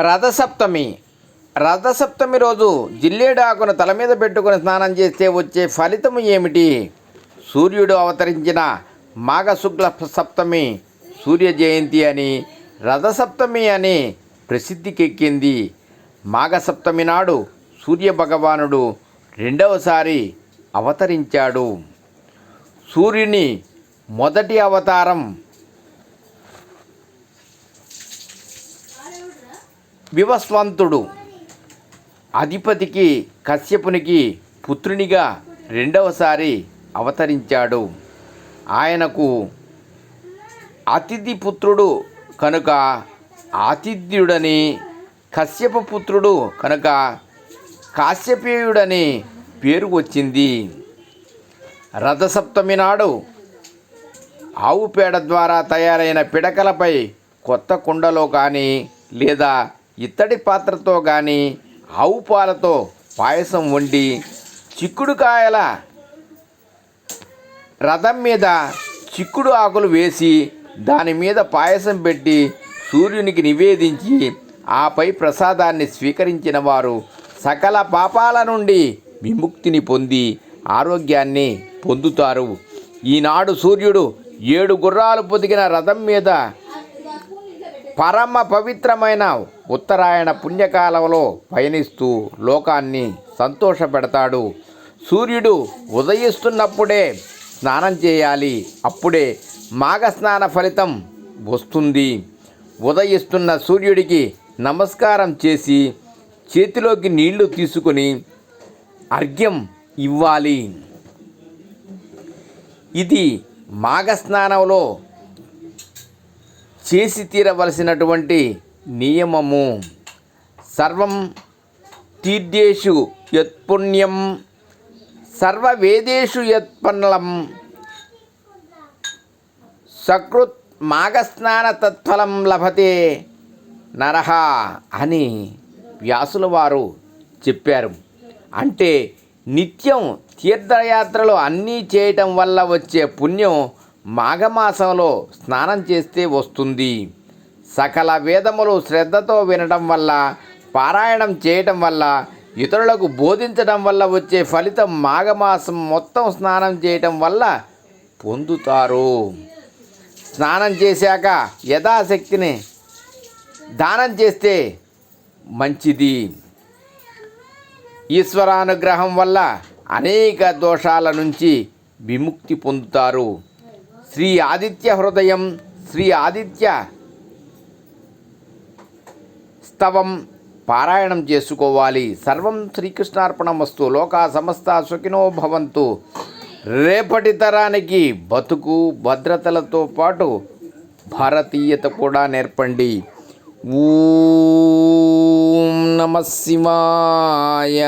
రథసప్తమి. రథసప్తమి రోజు జిల్లేడాకును తల మీద పెట్టుకుని స్నానం చేస్తే వచ్చే ఫలితం ఏమిటి? సూర్యుడు అవతరించిన మాఘ శుక్ల సప్తమి సూర్య జయంతి అని రథసప్తమి అని ప్రసిద్ధికెక్కింది. మాఘసప్తమి నాడు సూర్య భగవానుడు రెండవసారి అవతరించాడు. సూర్యుని మొదటి అవతారం వివస్వంతుడు. అధిపతికి కశ్యపునికి పుత్రునిగా రెండవసారి అవతరించాడు. ఆయనకు అతిథి పుత్రుడు కనుక ఆతిథ్యుడని కశ్యప పుత్రుడు కనుక కాశ్యపేయుడని పేరు వచ్చింది. రథసప్తమి నాడు ఆవు పేడ ద్వారా తయారైన పిడకలపై కొత్త కుండలో కానీ లేదా ఇత్తడి పాత్రతో కానీ ఆవు పాలతో పాయసం వండి చిక్కుడుకాయల రథం మీద చిక్కుడు ఆకులు వేసి దాని మీద పాయసం పెట్టి సూర్యునికి నివేదించి ఆపై ప్రసాదాన్ని స్వీకరించిన వారు సకల పాపాల నుండి విముక్తిని పొంది ఆరోగ్యాన్ని పొందుతారు. ఈనాడు సూర్యుడు ఏడు గుర్రాలు పొదిగిన రథం మీద పరమ పవిత్రమైన ఉత్తరాయణ పుణ్యకాలంలో పయనిస్తూ లోకాన్ని సంతోషపెడతాడు. సూర్యుడు ఉదయిస్తున్నప్పుడే స్నానం చేయాలి. అప్పుడే మాఘ స్నాన ఫలితం వస్తుంది. ఉదయిస్తున్న సూర్యుడికి నమస్కారం చేసి చేతిలోకి నీళ్ళు తీసుకొని అర్ఘ్యం ఇవ్వాలి. ఇది మాఘ స్నానంలో చేసి తీరవలసినటువంటి నియమము. సర్వం తీర్థేషు యత్పుణ్యం సర్వవేదేషు యత్పన్నలం. సకృత్ మాఘస్నాన తత్ఫలం లభతే నరహ అని వ్యాసుల వారు చెప్పారు. అంటే నిత్యం తీర్థయాత్రలు అన్నీ చేయటం వల్ల వచ్చే పుణ్యం మాఘమాసంలో స్నానం చేస్తే వస్తుంది. సకల వేదములు శ్రద్ధతో వినడం వల్ల పారాయణం చేయటం వల్ల ఇతరులకు బోధించడం వల్ల వచ్చే ఫలితం మాఘమాసం మొత్తం స్నానం చేయటం వల్ల పొందుతారు. స్నానం చేశాక యథాశక్తిని దానం చేస్తే మంచిది. ఈశ్వరానుగ్రహం వల్ల అనేక దోషాల నుంచి విముక్తి పొందుతారు. శ్రీ ఆదిత్య హృదయం శ్రీ ఆదిత్య స్తవం పారాయణం చేసుకోవాలి. సర్వం శ్రీకృష్ణార్పణమస్తు లోకా సమస్త సుఖినో భవంతు. రేపటి తరానికి బతుకు భద్రతలతో పాటు భారతీయత కూడా నేర్పండి. ఊ నమ శివాయ.